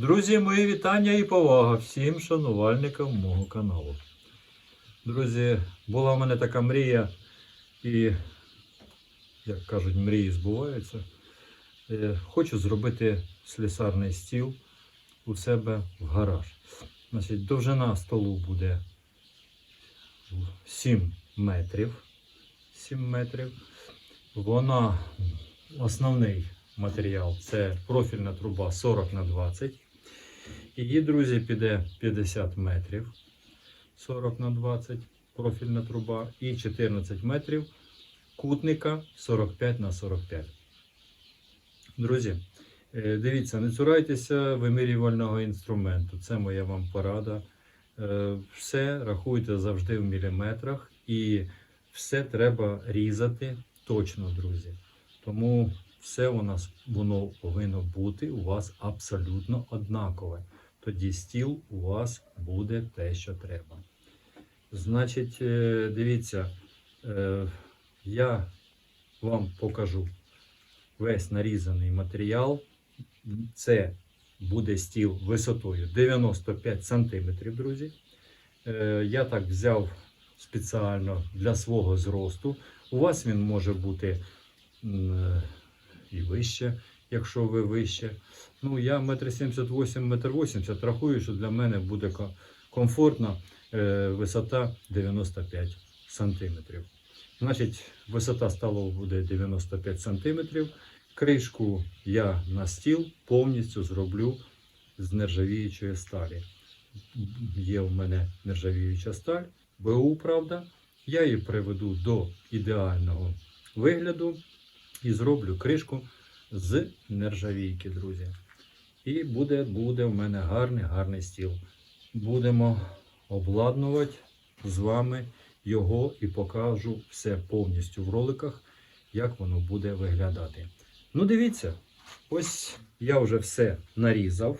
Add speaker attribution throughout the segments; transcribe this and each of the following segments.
Speaker 1: Друзі, мої вітання і повага всім шанувальникам мого каналу. Друзі, була в мене така мрія, і, як кажуть, мрії збуваються. Е, Хочу зробити слісарний стіл у себе в гараж. Значить, довжина столу буде 7 метрів. 7 метрів. Вона, основний матеріал це профільна труба 40 на 20. Її, друзі, піде 50 метрів 40 на 20 профільна труба і 14 метрів кутника 45 на 45. Друзі, е, дивіться, не цурайтеся вимірювального інструменту. Це моя вам порада. Е, Все рахуйте завжди в міліметрах і все треба різати точно, друзі. Тому все у нас воно повинно бути у вас абсолютно однакове. Тоді стіл у вас буде те, що треба. Значить, е, дивіться, е, я вам покажу весь нарізаний матеріал. Це буде стіл висотою 95 см, друзі. Е, Я так взяв спеціально для свого зросту. У вас він може бути і вище, якщо ви вище. Ну, я 1,78 м, 1,80 м рахую, що для мене буде ко- комфортна е, висота 95 см. Значить, висота столу буде 95 см. Кришку я на стіл повністю зроблю з нержавіючої сталі. Є в мене нержавіюча сталь, БУ, правда. Я її приведу до ідеального вигляду і зроблю кришку з нержавійки, друзі. І буде, буде в мене гарний, гарний стіл. Будемо обладнувати з вами його і покажу все повністю в роликах, як воно буде виглядати. Ну, дивіться, ось я вже все нарізав.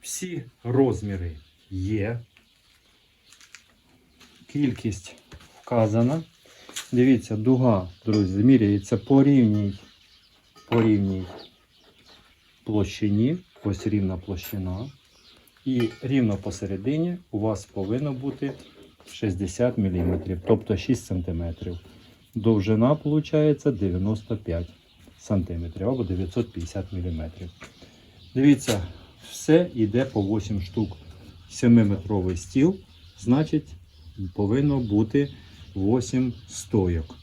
Speaker 1: Всі розміри є. Кількість вказана. Дивіться, дуга, друзі, зміряється по рівній, по рівній площині. Ось рівна площина. І рівно посередині у вас повинно бути 60 мм, тобто 6 см. Довжина виходить 95 см або 950 мм. Дивіться, все йде по 8 штук. 7-метровий стіл, значить, повинно бути 8 стойок.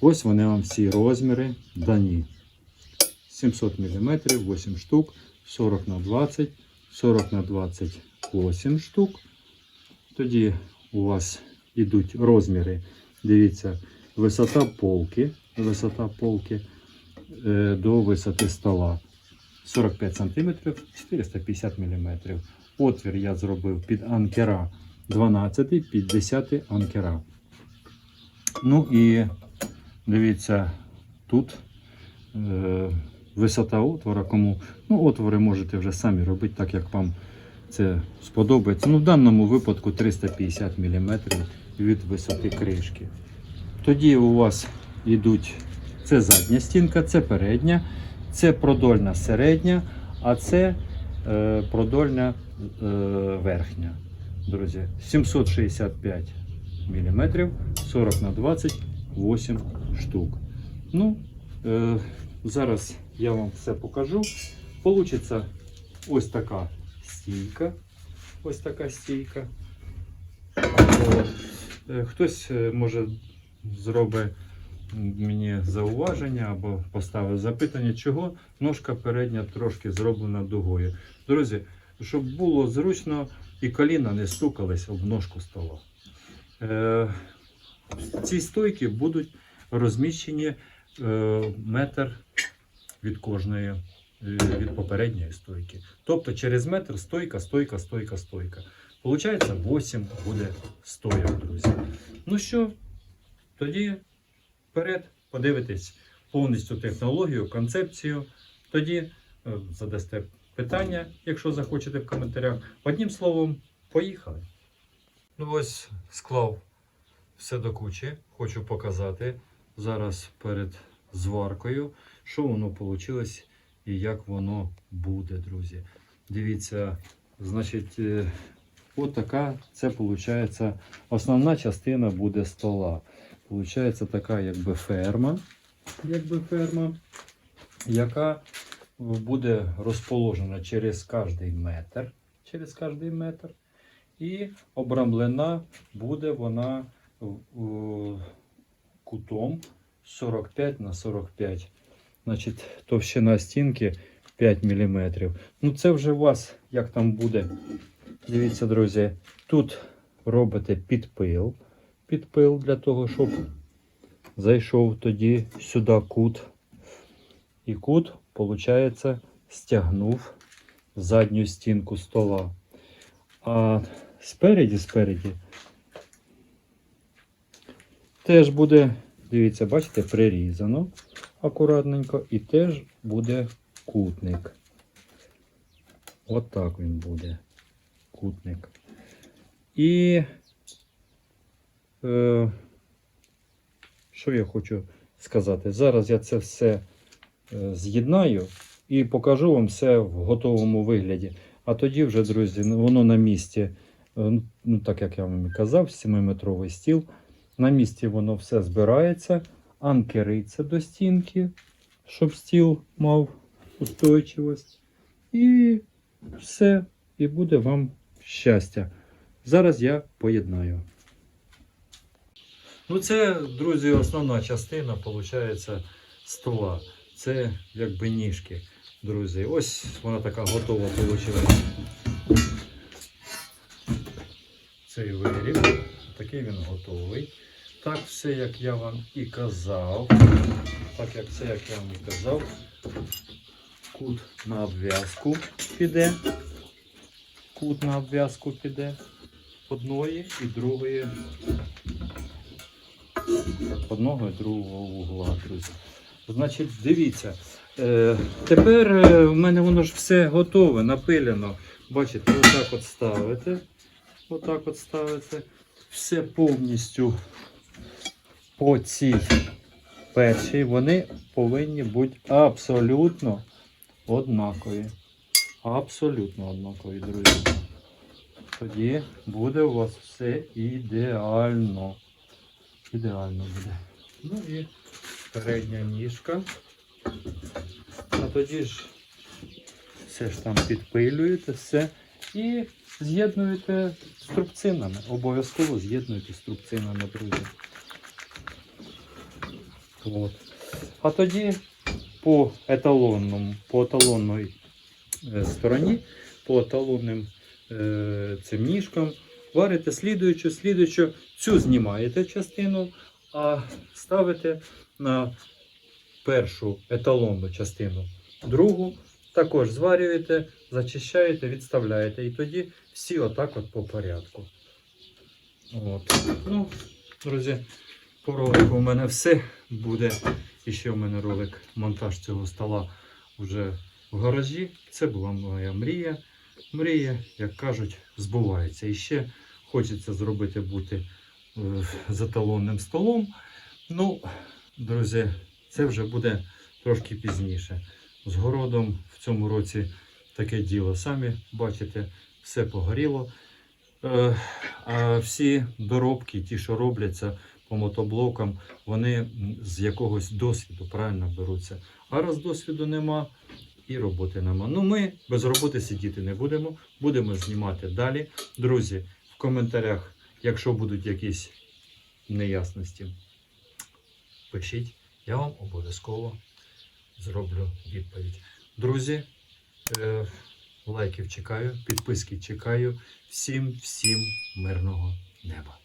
Speaker 1: Ось вони вам всі розміри дані. 700 мм, 8 штук, 40 на 20, 40 на 20, 8 штук. Тоді у вас йдуть розміри. Дивіться, висота полки, висота полки е, до висоти стола 45 см, 450 мм. Отвір я зробив під анкера 12, під 10 анкера. Ну і дивіться, тут е, висота отвора, кому. Ну, отвори можете вже самі робити так, як вам це сподобається. Ну, в даному випадку 350 мм від висоти кришки. Тоді у вас йдуть це задня стінка, це передня, це продольна середня, а це е, продольна е, верхня. Друзі, 765 мм, 40 на 20, 8 штук. Ну, е, зараз я вам все покажу. Получиться ось така стійка. Ось така стійка. Е, Хтось е, може зробить мені зауваження або поставить запитання, чого ножка передня трошки зроблена дугою. Друзі, щоб було зручно і коліна не стукались об ножку стола. Е, ці стойки будуть розміщені метр від кожної, е, від попередньої стойки. Тобто через метр стойка, стойка, стойка, стойка. Получається 8 буде стойок, друзі. Ну що, тоді вперед, подивитесь повністю технологію, концепцію. Тоді е, задасте питання, якщо захочете в коментарях. Одним словом, поїхали. Ну ось склав все до кучі. Хочу показати зараз перед зваркою, що воно вийшло і як воно буде, друзі. Дивіться, значить, е, от це виходить. Основна частина буде стола. Получається така якби ферма, якби ферма, яка буде розположена через кожний метр. Через кожний метр. І обрамлена буде вона кутом 45 на 45. Значить, товщина стінки 5 мм. Ну, це вже у вас як там буде. Дивіться, друзі, тут робите підпил. Підпил для того, щоб зайшов тоді сюди кут. І кут, виходить, стягнув задню стінку стола. А спереді, спереді теж буде, дивіться, бачите, прирізано акуратненько, і теж буде кутник. Отак він буде. Кутник. І е, що я хочу сказати? Зараз я це все е, з'єднаю і покажу вам все в готовому вигляді. А тоді вже, друзі, воно на місці, е, ну так як я вам і казав, 7-метровий стіл. На місці воно все збирається, анкериться до стінки, щоб стіл мав устойчивість. І все, і буде вам щастя. Зараз я поєднаю. Ну, це, друзі, основна частина, виходить, стола. Це якби ніжки, друзі. Ось вона така готова вийшла. Цей виріб. Такий він готовий. Так, все, як я вам і казав. Так, як все, як я вам і казав. Кут на обв'язку піде. Кут на обв'язку піде. Одної і другої. Одного і другого вугла, друзі. Значить, дивіться. Е, тепер е, в мене воно ж все готове, напилено. Бачите, отак от ставите. Отак от ставите. Все повністю по цій першій. Вони повинні бути абсолютно однакові. Абсолютно однакові, друзі. Тоді буде у вас все ідеально. Ідеально буде. Ну і передня ніжка. А тоді ж все ж там підпилюєте, все. І з'єднуєте струбцинами. Обов'язково з'єднуєте струбцинами, друзі. От. А тоді по еталонному, по еталонній е, стороні, по еталонним е, цим ніжкам варите слідуючу, слідуючу, цю знімаєте частину, а ставите на першу еталонну частину, другу, також зварюєте, зачищаєте, відставляєте. І тоді всі отак от по порядку. От. Ну, друзі, по ролику у мене все буде. І ще у мене ролик монтаж цього стола вже в гаражі. Це була моя мрія. Мрія, як кажуть, збувається. І ще хочеться зробити бути е, з еталонним столом. Ну, друзі, це вже буде трошки пізніше. З городом в цьому році таке діло. Самі бачите, все погоріло. Е, А всі доробки, ті, що робляться по мотоблокам, вони з якогось досвіду правильно беруться. А раз досвіду нема, і роботи нема. Ну, ми без роботи сидіти не будемо. Будемо знімати далі. Друзі, в коментарях, якщо будуть якісь неясності, пишіть. Я вам обов'язково зроблю відповідь. Друзі, е, лайків чекаю, підписки чекаю. Всім, всім мирного неба.